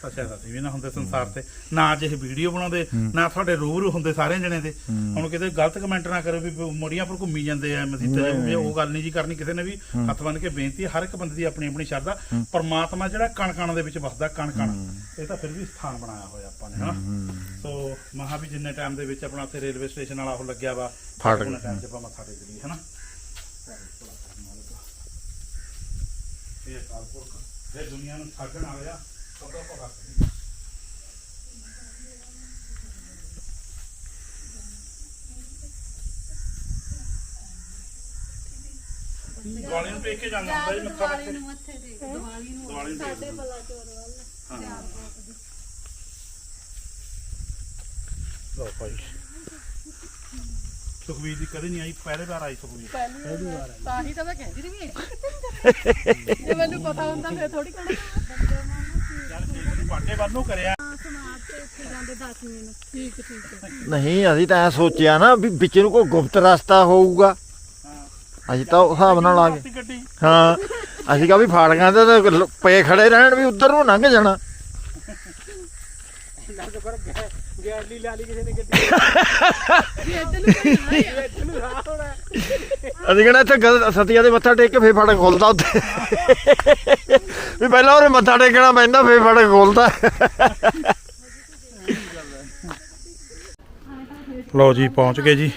ਤਾਂ ਸ਼ਾਇਦ ਅਸੀਂ ਵੀ ਨਾ ਹੁੰਦੇ ਸੰਸਾਰ ਤੇ ਨਾ ਅੱਜ ਇਹ ਵੀਡੀਓ ਬਣਾਉਂਦੇ ਨਾ ਤੁਹਾਡੇ ਰੂਬਰੂ ਹੁੰਦੇ ਸਾਰੇ ਜਣੇ ਦੇ। ਹੁਣ ਕਿਤੇ ਗਲਤ ਕਮੈਂਟ ਨਾ ਕਰੋ ਵੀ ਮੋੜੀਆਂ ਪਰ ਘੁੰਮੀ ਜਾਂਦੇ ਆ ਮਸੀਤਾਂ ਨਹੀਂ। ਉਹ ਗੱਲ ਨਹੀਂ ਜੀ ਕਰਨੀ ਕਿਸੇ ਨੇ ਵੀ। ਹੱਥ ਬੰਨ ਕੇ ਬੇਨਤੀ ਹਰ ਇੱਕ ਬੰਦੇ ਦੀ ਆਪਣੀ ਆਪਣੀ ਸ਼ਰਧਾ। ਪਰਮਾਤਮਾ ਜਿਹੜਾ ਕਣ ਕਣ ਦੇ ਵਿੱਚ ਵਸਦਾ ਕਣ ਕਣ ਇਹ ਤਾਂ ਫਿਰ ਵੀ ਸਥਾਨ ਬਣਾਇਆ ਹੋਇਆ ਆਪਾਂ ਨੇ ਹਨਾ? ਸੋ ਮਹਾ ਵੀ ਜਿੰਨੇ ਟਾਈਮ ਦੇ ਵਿੱਚ ਆਪਣਾ ਉੱਥੇ ਰੇਲਵੇ ਸਟੇਸ਼ਨ ਵਾਲਾ ਉਹ ਲੱਗਿਆ ਵਾ ਫਾਟਕ। ਟਾਈਮ ਆਪਾਂ ਮੱਥਾ ਟੇਕ ਲਈਏ ਹਨਾ? ਇਹ ਕਾਲਪੁਰਖ। ਇਹ ਦੁਨੀਆ ਨੂੰ ਠੱਗਣ ਵਾਲਿਆ ਤੋਂ ਦਿਵਾਲੀ ਨੂੰ ਟੇਕ ਕੇ ਜਾਂਦਾ ਹੁੰਦਾ ਜੀ ਮੱਥਾ ਦੀਵਾਲੀ ਨੂੰ ਮੱਥੇ ਟੇਕ ਦੀਵਾਲੀ ਨੂੰ ਸਾਡੇ ਭਲਾ ਚੋਰ ਵੱਲ ਹਾਂ। ਲਓ ਭਾਈ। ਸੁਖਵੀਰ ਦੀ ਕਦੇ ਨਹੀਂ ਆਈ ਪਹਿਲੇ ਵਾਰ ਆਈ ਸੁਖਵੀਰ ਪਹਿਲੀ ਵਾਰ ਤਾਂ ਹੀ ਤਾਂ ਮੈਂ ਕਹਿੰਦੀ ਵੀ ਜੇ ਮੈਨੂੰ ਪਤਾ ਹੁੰਦਾ ਫਿਰ ਥੋੜੀ ਕਹਿਣਾ। ਨਹੀਂ ਪਾਟੇ ਵੱਲ ਨੂੰ ਕਰਿਆ। ਸਮਾਜ ਤੇ ਉੱਥੇ ਜਾਂਦੇ 10 ਮਿੰਟ ਠੀਕ ਠੀਕ ਹੈ ਨਹੀਂ ਅਸੀਂ ਤਾਂ ਐ ਸੋਚਿਆ ਨਾ ਵੀ ਵਿੱਚ ਨੂੰ ਕੋਈ ਗੁਪਤ ਰਸਤਾ ਹੋਊਗਾ। ਅਸੀਂ ਤਾਂ ਉਹ ਹਿਸਾਬ ਨਾਲ ਆ ਗਏ। ਗੱਡੀ ਹਾਂ ਅਸੀਂ ਕਹਾ ਵੀ ਫਾੜਕਾਂ ਤੇ ਤਾਂ ਲ- ਪਏ ਖੜੇ ਰਹਿਣ ਵੀ ਉਧਰ ਨੂੰ ਲੰਘ ਜਾਣਾ। ਜੀ ਇੱਧਰ ਨੂੰ ਕੋਈ ਨਾ ਅਸੀਂ ਕਹਿੰਦਾ ਇੱਥੇ ਸਤੀਆ ਦੇ ਮੱਥਾ ਟੇਕ ਕੇ ਫੇਰ ਫਾੜਕ ਖੋਲਦਾ ਉੱਥੇ। ਵੀ ਪਹਿਲਾਂ ਉਹਨੇ ਮੱਥਾ ਟੇਕਣਾ ਪੈਂਦਾ ਫੇਰ ਫਾੜਕ ਖੋਲਦਾ। ਲਓ ਜੀ ਪਹੁੰਚ ਗਏ ਜੀ।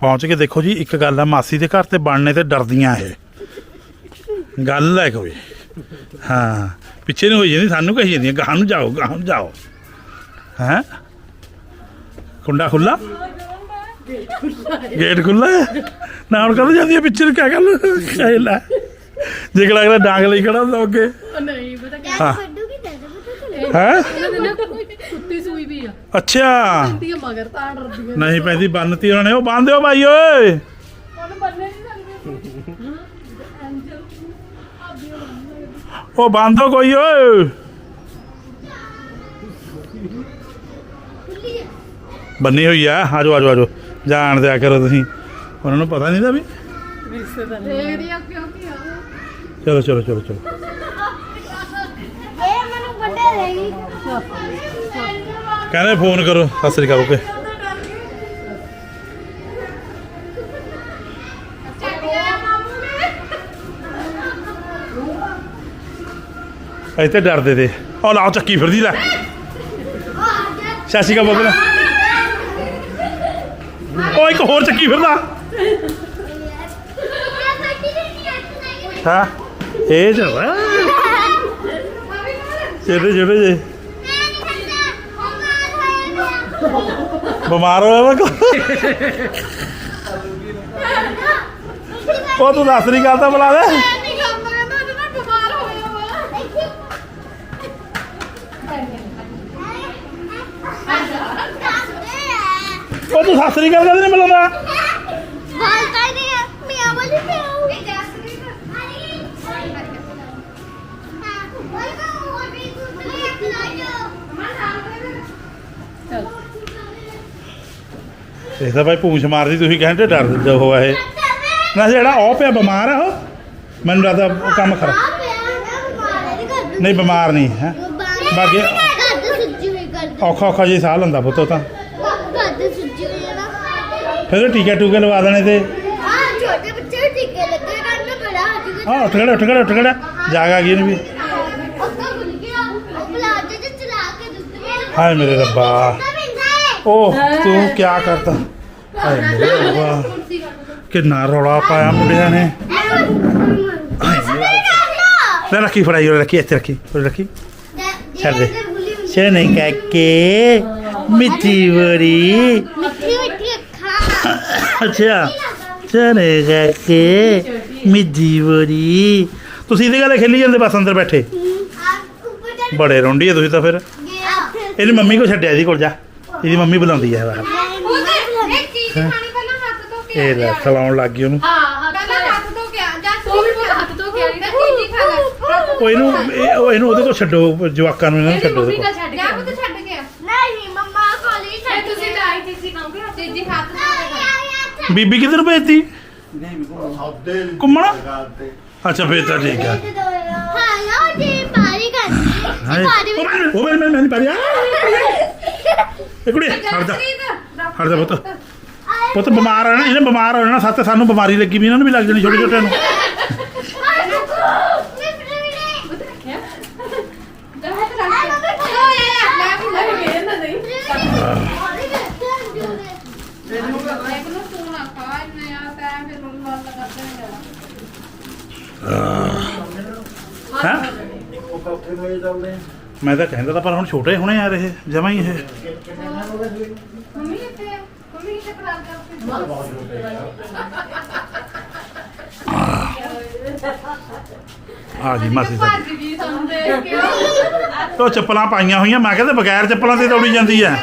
ਪਹੁੰਚ ਕੇ ਦੇਖੋ ਜੀ ਇੱਕ ਗੱਲ ਆ ਮਾਸੀ ਦੇ ਘਰ ਤੇ ਬਣਨੇ ਤੇ ਡਰਦੀਆਂ ਇਹ। ਗੱਲ ਹੈ ਕੋਈ ਹਾਂ ਪਿੱਛੇ ਨੂੰ ਹੋਈ ਜਾਂਦੀ ਸਾਨੂੰ ਕਹੀ ਜਾਂਦੀਆਂ ਗਾਹਾਂ ਨੂੰ ਜਾਓ ਗਾਹਾਂ ਨੂੰ ਜਾਓ। ਹੈ ਕੁੰਡਾ ਖੁੱਲਾ ਗੇਟ ਖੁੱਲਾ ਹੈ ਨਾ ਹੁਣ ਕਦੋਂ ਜਾਂਦੀ ਹੈ ਪਿੱਛੇ ਨੂੰ ਕਿਆ ਗੱਲ ਕਹਿ ਲੈ ਜੇ ਲੱਗਦਾ ਡਾਂਗ ਲਈ ਖੜਾ ਹੁੰਦਾ ਅੱਗੇ ਉਹ ਨਹੀਂ ਪਤਾ ਕੀ ਹਾਂ ਵੱਡੂਗੀ ਤਾਂ ਪਤਾ ਚੱਲੇ ਹੈ ਇਹਨਾਂ ਦੇ ਨਾ ਕੁੱਤੀ ਸੂਈ ਵੀ ਆ ਅੱਛਾ ਕੁੱਤੀਆਂ ਮਗਰ ਤਾਂ ਡਰਦੀਆਂ ਨਹੀਂ ਪੈਂਦੀ ਬੰਨਤੀ ਉਹਨਾਂ ਨੇ ਉਹ ਬੰਨ ਦਿਓ ਭਾਈ ਓਏ ਉਹਨੂੰ ਬੰਨੇ ਨਹੀਂ ਸਕਦੇ ਐਂਜਲ ਆਬੀ ਉਹ ਬੰਨੇ ਉਹ ਬੰਦੋ ਕੋਈ ਓਏ ਬੰਨੀ ਹੋਈ ਆ। ਆਜੋ ਆਜੋ ਆਜੋ। ਜਾਣ ਦਿਆ ਕਰੋ ਤੁਸੀਂ। ਉਹਨਾਂ ਨੂੰ ਪਤਾ ਨਹੀਂ ਦਾ ਵੀ। ਰਿਸ਼ਤੇਦਾਰ ਦੇਖਦੀ ਆ ਕਿਉਂ ਕੀ ਆ ਚਲੋ ਚਲੋ ਚਲੋ ਚਲੋ। ਇਹ ਮੈਨੂੰ ਵੱਡੇ ਰਹੀ ਕਹਿੰਦੇ ਫੋਨ ਕਰੋ। ਸਤਿ ਸ੍ਰੀ ਅਕਾਲ ਓਕੇ ਇੱਥੇ ਡਰਦੇ ਤੇ। ਉਹ ਲਾਓ ਚੱਕੀ ਫਿਰਦੀ ਲੈ। ਸਤਿ ਸ਼੍ਰੀ ਅਕਾਲ ਬੋਲ ਉਹ ਇੱਕ ਹੋਰ ਚੱਕੀ ਫਿਰਦਾ ਹਾਂ, ਇਹ ਜੋ ਜਿਹੜੇ ਜਿਹੜੇ ਜੇ। ਬਿਮਾਰ ਹੋਇਆ ਵਾ ਕੋ ਉਹ ਤੂੰ ਦੱਸ ਨਹੀਂ ਕਰਦਾ ਬੁਲਾ ਦੇ। ਤੂੰ ਸਤਿ ਸ੍ਰੀ ਅਕਾਲ ਕਹਿੰਦੇ ਨਹੀਂ ਬੁਲਾਉਂਦਾ ਇਹ ਤਾਂ ਭਾਈ ਪੂੰਛ ਮਾਰਦੀ ਤੁਸੀਂ ਕਹਿੰਦੇ ਡਰ ਦਿੰਦੇ ਹੋ ਇਹ। ਨਾ ਜਿਹੜਾ ਉਹ ਪਿਆ ਬਿਮਾਰ ਆ ਉਹ? ਮੈਨੂੰ ਲੱਗਦਾ ਉਹ ਕੰਮ ਖਰਾ ਨਹੀਂ ਬਿਮਾਰ ਨਹੀਂ ਹੈ। ਬਾਕੀ ਔਖਾ ਔਖਾ ਜੀ ਸਾਹ ਲੈਂਦਾ ਪੁੱਤ ਤਾਂ। ਫਿਰ ਉਹ ਟੀਕੇ ਟੂਕੇ ਲਵਾ ਦੇਣੇ ਤੇ। ਛੋਟੇ ਬੱਚੇ ਨੂੰ ਟੀਕੇ ਲੱਗੇ ਕਰਨ ਬੜਾ ਅੱਜ ਹਾਂ ਉੱਠ ਖੜਾ ਉੱਠ ਜਾਗ ਗਈ ਵੀ। ਅੱਗਾ ਭੁੱਲ ਗਿਆ ਉਹ ਪਲਾਜੋ ਚ ਚਲਾ ਕੇ ਦੂਸਰੇ ਹਾਏ ਮੇਰੇ ਰੱਬਾ। ਉਹ ਤੂੰ ਕੀ ਕਰਤਾ ਹਾਏ ਮੇਰੇ ਰੱਬਾ। ਕਿੰਨਾ ਰੌਲਾ ਪਾਇਆ ਮੁੰਡਿਆਂ ਨੇ। ਲੈ ਰੱਖੀ ਫੜਾਈ ਉਹ ਰੱਖੀ ਇੱਥੇ ਰੱਖੀ ਉਹ ਰੱਖੀ। ਛੱਡ ਦੇ। ਛੇ ਨਹੀਂ ਮਿੱਠੀ ਬੜੀ ਮਿੱਠੀ ਅੱਖਾਂ ਅੱਛਾ ਚਨੇ ਕਾਕੇ ਮਿੱਠੀ ਬੜੀ। ਤੁਸੀਂ ਇਹਦੇ ਗੱਲ ਖੇਲੀ ਜਾਂਦੇ ਬਸ ਅੰਦਰ ਬੈਠੇ? ਬੜੇ ਰੌਂਡੀ ਆ ਤੁਸੀਂ ਤਾਂ ਫਿਰ। ਇਹਦੀ ਮੰਮੀ ਕੋ ਛੱਡਿਆ ਇਹਦੀ ਕੋਲ ਜਾ। ਇਹਦੀ ਮੰਮੀ ਬੁਲਾਉਂਦੀ ਆ ਬਾਹਰ। ਇਹ ਲੈ ਖਲਾਉਣ ਲੱਗ ਗਈ ਉਹਨੂੰ। ਉਹ ਇਹਨੂੰ ਇਹਨੂੰ ਉਹਦੇ ਕੋਲ ਛੱਡੋ ਜਵਾਕਾਂ ਨੂੰ ਇਹਨਾਂ ਨੂੰ ਛੱਡੋ ਉਹਦੇ ਮੰਮੀ ਕੋਲ ਦਾ ਛੱਡ ਜਾ ਕੇ ਪੁੱਤ ਛੱਡ ਗਿਆ ਨਹੀਂ ਮੰਮਾ ਕੋਲੀ ਇਹ ਛੱਡ ਤੁਸੀਂ ਤਾਂ ਆਈ ਚੀਜ਼ੀ ਖਾਓਗੇ ਚੀਜ਼ੀ ਹੱਥ ਧੋ ਕੇ ਖਾਓ। ਬੀਬੀ ਕਿੱਧਰ ਭੇਜਤੀ? ਘੁੰਮਣ? ਤੇ। ਅੱਛਾ ਫੇਰ ਤਾਂ ਠੀਕ ਆ। ਹਾਲੋ ਜੀ ਪਾਰੀ ਕਰਨੀ ਹਾਏ ਪਾਰੀ ਉਹ ਮੈਂ ਉਹ ਮੈਂ ਮੈਂ ਨਹੀਂ ਪਾਰਿਆ ਇਹ ਕੁੜੀ ਹਟ ਜਾ। ਹਟ ਜਾ ਪੁੱਤ। ਪੁੱਤ ਬਿਮਾਰ ਆ ਨਾ ਇਹਨੇ ਬਿਮਾਰ ਹੋ ਜਾਣਾ ਸੱਤ ਸਾਨੂੰ ਬਿਮਾਰੀ ਲੱਗੀ ਵੀ ਇਹਨਾਂ ਨੂੰ ਵੀ ਲੱਗ ਜਾਣੀ ਛੋਟੇ ਛੋਟਿਆਂ ਨੂੰ। ਮੈਂ ਮੇਰੇ ਨਾਲ ਨਹੀਂ ਹੈਂ। ਆ। ਮੈਂ ਤਾਂ ਕਹਿੰਦਾ ਤਾਂ ਪਰ ਹੁਣ ਛੋਟੇ ਹੋਣੇ ਯਾਰ ਇਹ ਜਮਾ ਹੀ ਇਹ। ਮੰਮੀ ਇੱਥੇ ਆ। ਮੰਮੀ ਆ ਜੀ ਮਾਸੀ ਕੇ। ਉਹ ਚੱਪਲਾਂ ਪਾਈਆਂ ਹੋਈਆਂ ਮੈਂ ਕਹਿੰਦਾ ਬਗੈਰ ਚੱਪਲਾਂ ਤੇ ਦੌੜੀ ਜਾਂਦੀ ਆ।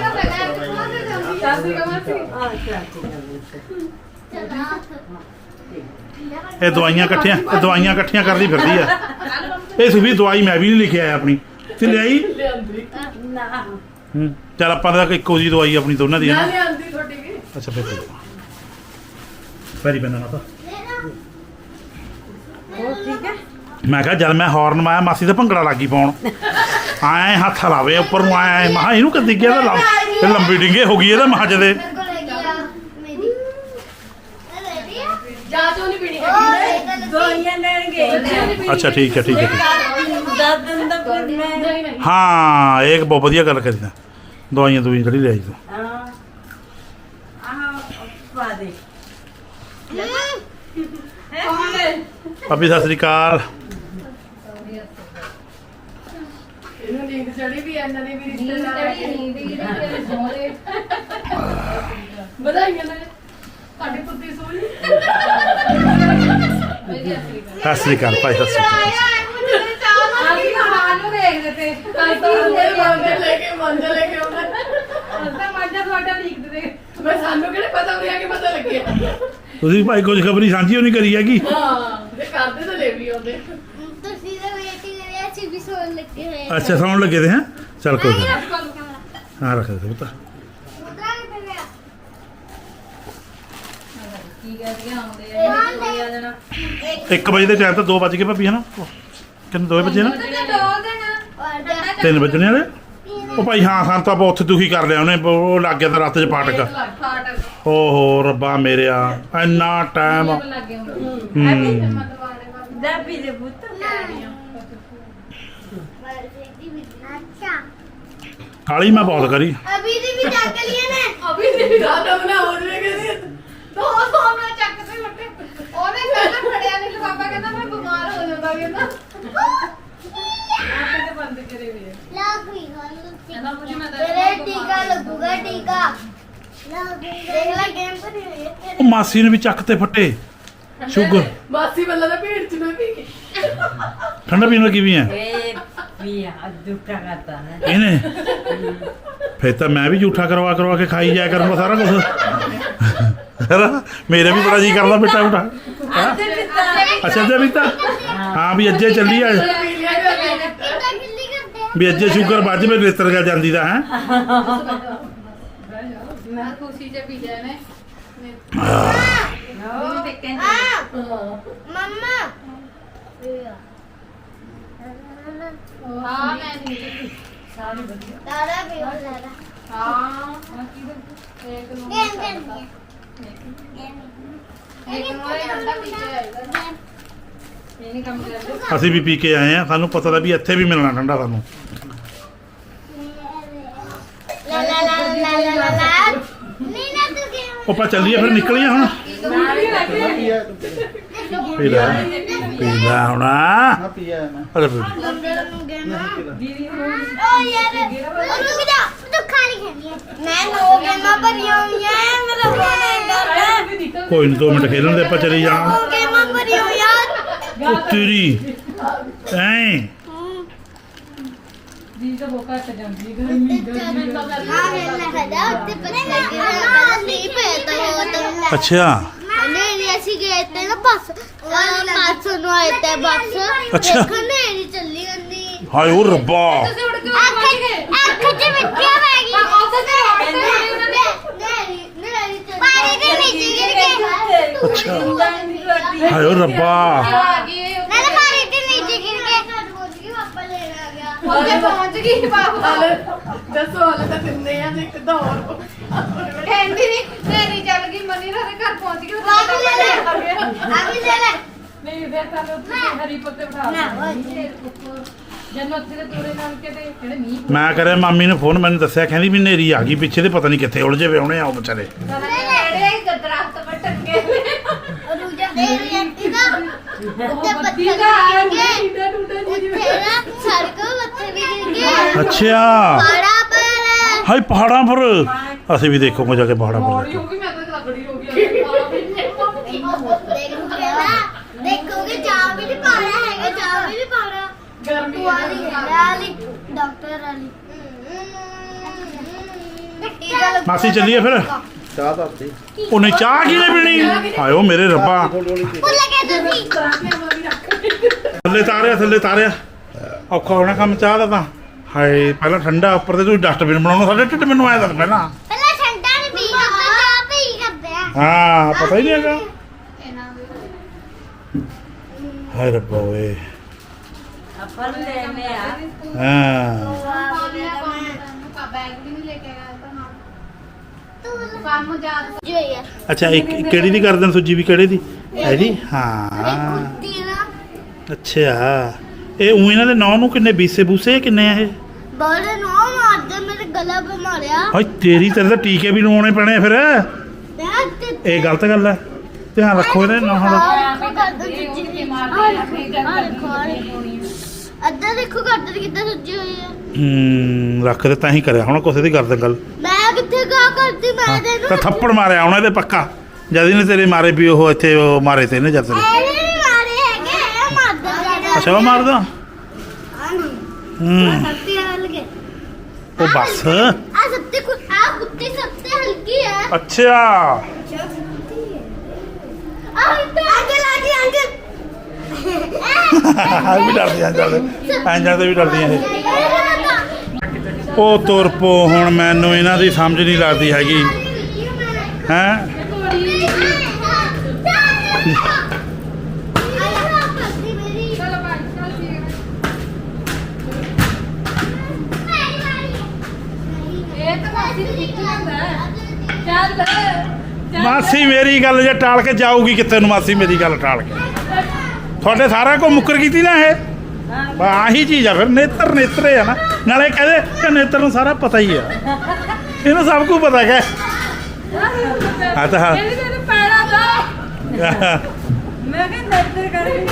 ਸਾਸੀ ਕਮਾਸੀ ਇਹ ਦਵਾਈਆਂ ਇਕੱਠੀਆਂ ਇਹ ਦਵਾਈਆਂ ਇਕੱਠੀਆਂ ਕਰਦੀ ਫਿਰਦੀ ਆ। ਇਹ ਸੁਭੀ ਦਵਾਈ ਮੈਂ ਵੀ ਨਹੀਂ ਲਿਖਿਆ ਆਇਆ ਆਪਣੀ। ਤੇ ਲਿਆਈ? ਲਿਆਂਦੀ ਹੂੰ। ਚਲ ਆਪਾਂ ਤਾਂ ਇੱਕੋ ਜੀ ਦਵਾਈ ਆਪਣੀ ਦੋਨਾਂ ਦੀ ਨਾ। ਨਾ ਲਿਆਂਦੀ ਤੁਹਾਡੀ ਕੀ ਅੱਛਾ ਫਿਰ ਕੋਈ ਵੈਰੀ ਬੰਨਾ ਮਾਤਾ ਮੈਂ ਕਿਹਾ ਜਦ ਮੈਂ ਹਾਰਨ ਮਾਇਆ ਮਾਸੀ ਤੇ ਭੰਗੜਾ ਲੱਗੀ ਪਾਉਣ। ਆਏ ਹੱਥ ਲਾਵੇ ਉੱਪਰ ਨੂੰ ਆਏ ਮਹਾ ਇਹਨੂੰ ਕਦੀ ਗਿਆ ਤਾਂ ਲੰਬ- ਇਹ ਲੰਬੀ ਡਿੰਗੇ ਹੋ ਗਈ ਇਹਦਾ ਮਹਾ ਜਦੇ ਜਾ ਤੂੰ ਨਹੀਂ ਪੀਣੀ ਹੈਗੀ ਦਵਾਈਆਂ ਲੈਣ ਗਏ ਅੱਛਾ ਠੀਕ ਹੈ ਠੀਕ ਹੈ ਠੀਕ ਹੈ। ਦਸ ਦਿਨ ਦਾ ਫਿਰ ਮੈਂ। ਨਹੀਂ ਨਹੀਂ ਹਾਂ ਇਹ ਇੱਕ ਬਹੁਤ ਵਧੀਆ ਗੱਲ ਕਰੀ ਤਾਂ ਦਵਾਈਆਂ ਦਵਾਈਆਂ ਜਿਹੜੀ ਲੈ ਹਾਂ। ਆਹ ਪਾ ਦੇ। ਭਾਬੀ ਸਤਿ ਸ੍ਰੀ ਅਕਾਲ। ਇਹਨੂੰ ਨੀਂਦ ਚੜੀ ਵੀ ਇਹਨਾਂ ਦੀ ਵੀ ਰਿਸ਼ਤੇਦਾਰ ਆ। ਕੇ। ਵਧਾਈਆਂ ਨੇ। ਤੁਹਾਡੀ ਪੁੱਤੀ ਸੋਈ ਸਤਿ ਸ੍ਰੀ ਅਕਾਲ ਭਾਈ ਸਤਿ ਸ੍ਰੀ ਅਕਾਲ। ਤੁਸੀਂ ਭਾਈ ਕੁਝ ਖਬਰੀ ਸਾਂਝੀ ਹੋਣੀ ਕਰੀ ਹੈਗੀ? ਹਾਂ ਜੇ ਕਰਦੇ ਤਾਂ ਲੈ ਵੀ ਆਉਂਦੇ ਤੁਸੀਂ ਤਾਂ ਵੇਟਿੰਗ ਕਰਿਆ ਸੀ ਵੀ ਸੋਣ ਲੱਗੇ ਹੋਏ ਅੱਛਾ ਸੌਣ ਲੱਗੇ ਤੇ ਹੈ? ਚਲ ਕੋਈ ਗੱਲ ਨੀ। ਹਾਂ ਰੱਖ ਦੇ ਪੁੱਤ ਉਧਰ ਕਿੱਥੇ ਗਿਆ ਕੀ ਕਹਦੀਆਂ ਆਉਂਦੇ ਆ ਕੋਈ ਆ ਜਾਣਾ 1 ਵਜੇ ਦੇ ਟਾਈਮ ਤਾਂ 2 ਵਜ ਗਏ ਭਾਬੀ ਹਨਾ? ਕਿੰਨੇ 2 ਵਜੇ ਨਾ? ਤੇ ਦੋ ਦੇਣਾ 3 ਵਜਣੇ ਵਾਲੇ? ਉਹ ਭਾਈ ਹਾਂ ਸਾਨੂੰ ਤਾਂ ਆਪਾਂ ਉੱਥੇ ਦੁਖੀ ਕਰ ਲਿਆ ਉਹਨੇ ਉਹ ਲੱਗ ਗਿਆ ਤਾਂ ਰਸਤੇ 'ਚ ਫਾਟਕ। ਫਾਟਕ। ਓਹੋ ਰੱਬਾ ਮੇਰਿਆ ਇੰਨਾ ਟਾਈਮ ਲੱਗੇ ਹੁਣ ਹੂੰ। ਦਾ ਪੀ ਦੇ ਪੁੱਤ। ਕਾਲੀ ਮੈਂ ਬਹੁਤ ਕਰੀ। ਅਭੀ ਦੀ ਵੀ ਚੱਕ ਲਈ ਨੇ। ਅਭੀ ਦੀ ਰਾਤ ਬਣਾ ਹੋ ਜਾਵੇਗਾ ਦੋ ਸਾਹਮਣੇ ਚੱਕ ਤੇ ਵੱਟੇ ਉਹਨੇ ਕਹਿੰਦਾ ਫੜਿਆ ਨਹੀਂ ਲਿਫਾਫਾ ਕਹਿੰਦਾ ਮੈਂ ਬਿਮਾਰ ਹੋ ਜਾਂਦਾ ਕਹਿੰਦਾ ਆਪੇ ਬੰਦ ਕਰੇ ਹੋਏ ਆ। ਲੱਗ ਗਈ ਕਹਿੰਦਾ ਮੁझे मैं ਤੇਰੇ ਟੀਕਾ ਲੱਗੂਗਾ ਟੀਕਾ। ਦੇਖ ਲੈ ਗੇਮ ਪਰ ਨਹੀਂ ਹੈ ਉਹ ਮਾਸੀ ਨੇ ਵੀ ਚੱਕ ਤੇ ਫੱਟੇ। ਸ਼ੂਗਰ। ਮਾਸੀ ਵੱਲੋਂ ਦਾ ਭੀੜ ਚ ਮੈਂ ਪੀ ਗਈ। ਠੰਡਾ ਪੀਣ ਲੱਗੀ ਵੀ ਐ ਇਹ ਵੀ ਦੁੱਖਾ ਕਰਤਾ ਹੈ। ਇਹਨੇ? ਫੇਰ ਤਾਂ ਮੈਂ ਵੀ ਝੂਠਾ ਕਰਵਾ ਕਰਵਾ ਕੇ ਖਾਈ ਜਾਇਆ ਕਰੂੰਗਾ ਸਾਰਾ ਕੁਝ ਮੇਰੇ ਵੀ ਬੜਾ ਜੀ ਕਰਦਾ ਬੇਟਾ ਉਠਾ ਅੱਛਾ ਜੇ ਵੀ ਤਾਂ ਹਾਂ ਵੀ ਅੱਜੇ ਚੱਲੀ ਆ। ਵੀ ਅੱਜੇ ਸ਼ੂਗਰ ਵੱਜ ਮੇ ਬਿਸਤਰ ਗਿਆ ਜਾਂਦੀ ਦਾ ਹੈ? ਮੈਂ ਖੁਸ਼ੀ ਚ ਪੀ ਤੇ ਕਹਿੰਦੇ ਮੰਮਾ ਹਾਂ ਮੈਂ ਨਹੀਂ ਦਾਦਾ ਵੀ ਹੋ ਦਾਦਾ ਹਾਂ ਇੱਕ ਨੂੰ ਗੇਮ ਕਰਨੀ ਇੱਕ ਨੂੰ ਇਹ ਠੰਡਾ ਪੀ ਕੇ ਆਏਗਾ ਇਹ ਨਹੀਂ ਕੰਮ ਕਰਦੇ ਅਸੀਂ ਵੀ ਪੀ ਕੇ ਆਏ ਆ ਸਾਨੂੰ ਪਤਾ ਲੱਗਾ ਵੀ ਇੱਥੇ ਵੀ ਮਿਲਣਾ ਠੰਡਾ ਸਾਨੂੰ। ਲਾ ਲਾ ਲਾ ਲਾ ਲਾ ਲਾ ਲਾ ਨਹੀਂ ਨਾ ਤੂੰ ਗੇਮ ਉਹ ਆਪਾਂ ਚੱਲੀਏ ਫਿਰ, ਨਿਕਲੀਏ ਹੁਣ। ਪੀ ਲੈ ਪੀ ਲੈ ਹੁਣ। ਅਰੇ ਬੀਬੀ ਓ ਯਾਰ ਉਹਨੂੰ ਵੀ ਤੂੰ ਖਾਲੀ ਖਾਣੀ ਹੈ ਮੈਂ ਨੋ ਗੇਮਾਂ ਭਰੀਆਂ ਹੋਈਆਂ ਕੋਈ ਨਹੀਂ 2 ਮਿੰਟ ਖੇਲਣ ਦੇ ਆਪਾਂ ਚਲੀ ਜਾਣਾ ਗੇਮਾਂ ਭਰੀਆਂ ਹੋਈਆਂ ਉਹ ਤੇਰੀ ਐਂ। ਆ ਵੇਲੇ ਖੜਾ ਉੱਤੇ ਪੱਤੇ ਗਿਰਿਆ ਨਹੀਂ ਪੈਦਾ ਹੋਤਾ ਅੱਛਾ। ਨਹੀਂ ਨਹੀਂ ਅਸੀਂ ਗਏ ਤੇ ਨਾ ਬੱਸ ਬੱਸ ਨੂੰ ਆਏ ਤੇ ਬੱਸ। ਅੱਛਾ। ਦੇਖੋ ਨਹੀਂ ਚੱਲੀ ਗੰਦੀ ਹਾਏ ਉਹ ਰੱਬਾ। ਅੱਖ ਅੱਖ ਚ ਮਿੱਟੀਆਂ ਪੈ ਗਈ ਨੇਰੀ ਨੇਰੀ ਪਾਣੀ ਦੇ ਨੀਚੇ ਗਿਰ ਕੇ ਅੱਛਾ। ਹਾਏ ਉਹ ਰੱਬਾ। ਨਾਲੇ ਪਾਣੀ ਦੇ ਨੀਚੇ ਗਿਰ ਕੇ ਗਈ। ਆ ਗਿਆ। ਉਹਦੇ ਪਹੁੰਚ ਗਈ ਬਾਬਾ ਦੱਸੋ ਹਾਲੇ ਤਾਂ ਕਿੰਨੇ ਆ ਤੇ ਇੱਕ ਦੌੜ ਕਹਿੰਦੀ ਨਹੀਂ ਤੇਰੀ ਚੱਲ ਗਈ ਮਨੀ ਨਾਲ ਦੇ ਘਰ ਪਹੁੰਚ ਗਈ ਆ ਵੀ ਲੈ ਲੈ। ਆ ਵੀ ਲੈ ਲੈ। ਨਹੀਂ ਤੁਸੀਂ ਹਰੀ ਪੱਤੇ ਬਿਠਾ ਨਾ ਜਦ ਤੋਰੇ ਨਾਲ ਮੈਂ ਕਰਿਆ ਮਾਮੀ ਨੂੰ ਫੋਨ ਮੈਨੂੰ ਦੱਸਿਆ ਕਹਿੰਦੀ ਵੀ ਨੇਰੀ ਆ ਗਈ ਪਿੱਛੇ ਤੇ ਪਤਾ ਨਹੀਂ ਕਿੱਥੇ ਉਲਝੇ ਵੇ ਉਹਨੇ ਆਓ ਵਿਚਾਰੇ। ਕਿਹੜੇ ਦਰਖਤ ਪਰ ਟੰਗੇ ਰੂਜਾ ਮੇਰੀ ਆਂਟੀ ਨਾ ਉੱਤੇ ਪੱਤੇ ਦਾ ਗਿਰ ਗਏ। ਟੁੱਟਾ ਟੁੱਟਾ ਜੀ ਉੱਥੇ ਨਾ ਸੜਕ ਪੱਤੇ ਵੀ ਗਿਰ ਗਏ ਅੱਛਾ। ਪਾੜਾ ਪਰ। ਹਾਏ ਪਹਾੜਾਂ ਪਰ। ਅਸੀਂ ਵੀ ਦੇਖੋਗੇ ਜਾ ਕੇ ਪਹਾੜਾਂ ਪਰ ਬੋੜੀ ਹੋ ਗਈ ਮੈਂ ਤਾਂ ਲੱਗੜੀ ਹੋ ਗਈ ਦੇਖੋਗੇ ਨਾ ਦੇਖੋਗੇ ਜਾ ਵੀ ਨਹੀਂ ਪਾਣਾ ਹੈਗਾ ਜਾ ਵੀ ਨਹੀਂ ਪਾਣਾ ਗਰਮੀ ਤੂੰ ਵਾਲੀ ਵਾਲੀ ਡਾਕਟਰ ਵਾਲੀ ਮਾਸੀ ਚੱਲੀਏ ਫਿਰ। ਚਾਹ ਤਾਂ ਉੱਤੇ ਉਹਨੇ ਚਾਹ ਕਿਨੇ ਪੀਣੀ? ਉਹ ਮੇਰੇ ਰੱਬਾ। ਭੁੱਲ ਗਏ ਤੁਸੀਂ। ਥੱਲੇ ਤਾਰਿਆ ਥੱਲੇ ਤਾਰਿਆ। ਔਖਾ ਹੋਣਾ ਕੰਮ ਚਾਹ ਦਾ ਤਾਂ। ਹਾਏ ਪਹਿਲਾਂ ਠੰਡਾ ਉੱਪਰ ਤੇ ਤੂੰ ਡਸਟਬਿਨ ਬਣਾਉਣਾ ਸਾਡੇ ਢਿੱਡ ਮੈਨੂੰ ਆਇਆ ਦੱਸ ਪਹਿਲਾਂ। ਪਹਿਲਾਂ ਠੰਡਾ ਨਹੀਂ ਪੀ ਕਰਦੇ ਚਾਹ ਪੀ ਕਰਦੇ ਆ। ਹਾਂ ਪਤਾ ਹੀ ਨਹੀਂ ਹੈਗਾ। ਹਾਏ ਰੱਬਾ ਓਏ। ਅੱਛਾ ਇੱਕ ਕਿਹੜੀ ਦੀ ਕਰਦੇ ਨੇ ਸੁੱਜੀ ਵੀ ਕਿਹੜੇ ਦੀ? ਹੈ ਜੀ? ਹਾਂ। ਅੱਛਾ। ਇਹ ਉਹ ਇਹਨਾਂ ਦੇ ਨਾਂ ਨੂੰ ਕਿੰਨੇ ਬੀਸੇ ਬੂਸੇ ਕਿੰਨੇ ਆ ਇਹ? ਬੋਲੇ ਨੋ ਮਾਰਦੇ ਮੇਰੇ ਗਲਾ ਪੇ ਮਾਰਿਆ। ਹਾਏ ਤੇਰੀ ਤੇਰੇ ਤਾਂ ਟੀਕੇ ਵੀ ਲਵਾਉਣੇ ਪੈਣੇ ਆ ਫਿਰ। ਇਹ ਗਲਤ ਗੱਲ ਹੈ ਧਿਆਨ ਰੱਖੋ ਇਹਦੇ ਨਾਂ ਦਾ ਅੱਧਾ ਦੇਖੋ ਗਰਦਨ ਕਿੱਦਾਂ ਸੁੱਜੀ ਹੋਈ ਹੈ ਹੂੰ ਰੱਖ ਦੇ ਤਾਂ ਹੀ ਕਰਿਆ। ਹੁਣ ਕਿਸੇ ਦੀ ਕਰਦੇ ਗੱਲ। ਮੈਂ ਕਿੱਥੇ ਗਾ ਕਰਦੀ ਮੈਂ ਤੈਨੂੰ ਤਾਂ ਥੱਪੜ ਮਾਰਿਆ ਹੁਣ ਇਹਦੇ ਪੱਕਾ। ਜਦ ਇਹਨੇ ਤੇਰੇ ਮਾਰੇ ਵੀ ਉਹ ਇੱਥੇ ਉਹ ਮਾਰੇ ਤੇ ਇਹਨੇ ਜਦ ਤੇਰੇ। ਇਹ ਨਹੀਂ ਮਾਰੇ ਹੈਗੇ ਇਹ ਮਾਰਦਾ ਅੱਛਾ ਉਹ ਮਾਰਦਾ? ਹੂੰ। ਸੱਤੀ ਹਲਕੇ। ਉਹ ਬਸ। ਆ ਸੱਤੇ ਕੁ ਆ ਕੁੱਤੀ ਸੱਤੇ ਹਲਕੀ ਹੈ ਅੱਛਾ। ਆ ਅੰਕਲ ਆ। ਜੀ ਅੰਕਲ। ਵੀ ਡਰਦੀਆਂ ਜਾਂਦੇ ਐਂ ਜਾਂਦੇ ਵੀ ਡਰਦੀਆਂ ਇਹ। ਉਹ ਤੁਰ ਪੋ, ਹੁਣ ਮੈਨੂੰ ਇਹਨਾਂ ਦੀ ਸਮਝ ਨਹੀਂ ਲੱਗਦੀ ਹੈਗੀ। ਹੈ? ਮਾਸੀ ਮਾਸੀ ਮੇਰੀ ਗੱਲ ਜੇ ਟਾਲ ਕੇ ਜਾਊਗੀ ਕਿੱਥੇ ਨੂੰ, ਮਾਸੀ ਮੇਰੀ ਗੱਲ ਟਾਲ ਕੇ। ਤੁਹਾਡੇ ਸਾਰਾ ਕੋ ਮੁੱਕਰ ਕੀਤੀ ਨਾ ਇਹ? ਬਾ ਆਹੀ ਚੀਜ਼ ਆ ਫਿਰ ਨੇਤਰ ਨੇਤਰੇ ਆ ਨਾ। ਨਾਲੇ ਕਹਦੇ ਕਿ ਨੇਤਰ ਨੂੰ ਸਾਰਾ ਪਤਾ ਹੀ ਆ। ਇਹਨੂੰ ਸਭ ਕੁਝ ਪਤਾ ਹੈ ਹਾਂ ਤਾਂ ਹਾਂ। ਮੈਂ ਕਿਹਾ ਨਜ਼ਰ ਕਰੀ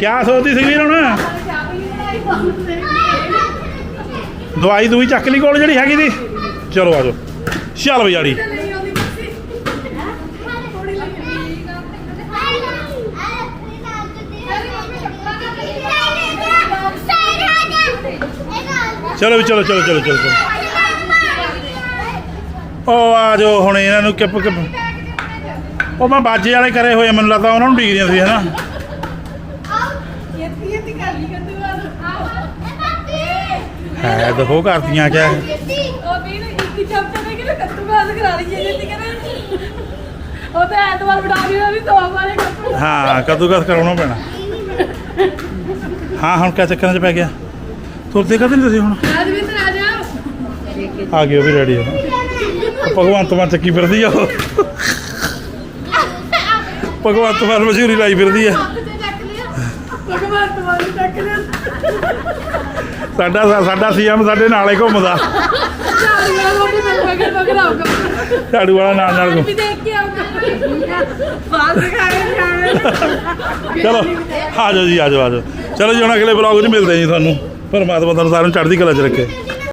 ਕਿਆ ਸੋਚਦੀ ਸੀ ਵੀਰ ਹੁਣ? ਦਵਾਈ ਦੂਈ ਚੱਕ ਲਈ ਕੋਲ ਜਿਹੜੀ ਹੈਗੀ ਦੀ ਚਲੋ ਆਜੋ ਚੱਲ ਬਈ ਜਾੜੀ ਚਲੋ ਵੀ ਚਲੋ ਚਲੋ ਚਲੋ ਚਲੋ ਚਲੋ। ਉਹ ਆ ਆਜੋ ਹੁਣ ਇਹਨਾਂ ਨੂੰ ਕਿਪ ਕਿਪ। ਉਹ ਮੈਂ ਬਾਜੇ ਵਾਲੇ ਕਰੇ ਹੋਏ ਆ, ਮੈਨੂੰ ਲੱਗਦਾ ਉਹਨਾਂ ਨੂੰ ਡਿਗਰੀਆਂ ਸੀ ਹਨਾ? ਹੈ ਦੇਖੋ ਕਰਦੀਆਂ ਕਿਆ। ਉਹ ਵੀ ਨਾ ਤਾਂ ਐਤਵਾਰ ਬਣਾ ਲਈ ਉਹਦੀ ਦੋ ਵਾਲੇ ਕੱਦੂ ਹਾਂ ਕਦੂਕਸ ਕਰਾਉਣਾ ਪੈਣਾ। ਹਾਂ ਹੁਣ ਕਿਆ ਚੱਕਰਾਂ 'ਚ ਪੈ ਗਿਆ? ਤੁਰਦੇ ਕਦੇ ਨਹੀਂ ਤੁਸੀਂ ਹੁਣ? ਆ ਜਾ। ਆ ਗਏ ਉਹ ਵੀ ਰੈਡੀ ਆ। ਭਗਵੰਤ ਮਾਨ ਚੱਕੀ ਫਿਰਦੀ ਆ ਉਹ। ਭਗਵੰਤ ਮਾਨ ਮਸ਼ਹੂਰੀ ਲਾਈ ਫਿਰਦੀ ਆ। ਲਿਆ। ਸਾਡਾ ਸਾਡਾ ਸੀਐਮ ਸਾਡੇ ਨਾਲ ਹੀ ਘੁੰਮਦਾ। ਰੋਟੀ ਮਗਰ ਮਗਰ ਆਊਗਾ ਝਾੜੂ ਵਾਲਾ ਨਾਲ ਨਾਲ ਵੀ ਘੁੰਮ ਦੇਖ ਕੇ ਆਊਗਾ। ਬਾਤ ਖਾ ਕੇ ਜਾਵੇ ਚਲੋ ਆ ਜਾਓ ਜੀ ਆ ਜਾਓ ਆ ਜਾਓ। ਚਲੋ ਜੀ ਹੁਣ ਅਗਲੇ ਬਲੌਗ 'ਚ ਮਿਲਦੇ ਹਾਂ ਜੀ ਤੁਹਾਨੂੰ। ਪਰਮਾਤਮਾ ਤੁਹਾਨੂੰ ਸਾਰਿਆਂ ਨੂੰ ਚੜ੍ਹਦੀ ਕਲਾ 'ਚ ਰੱਖੇ।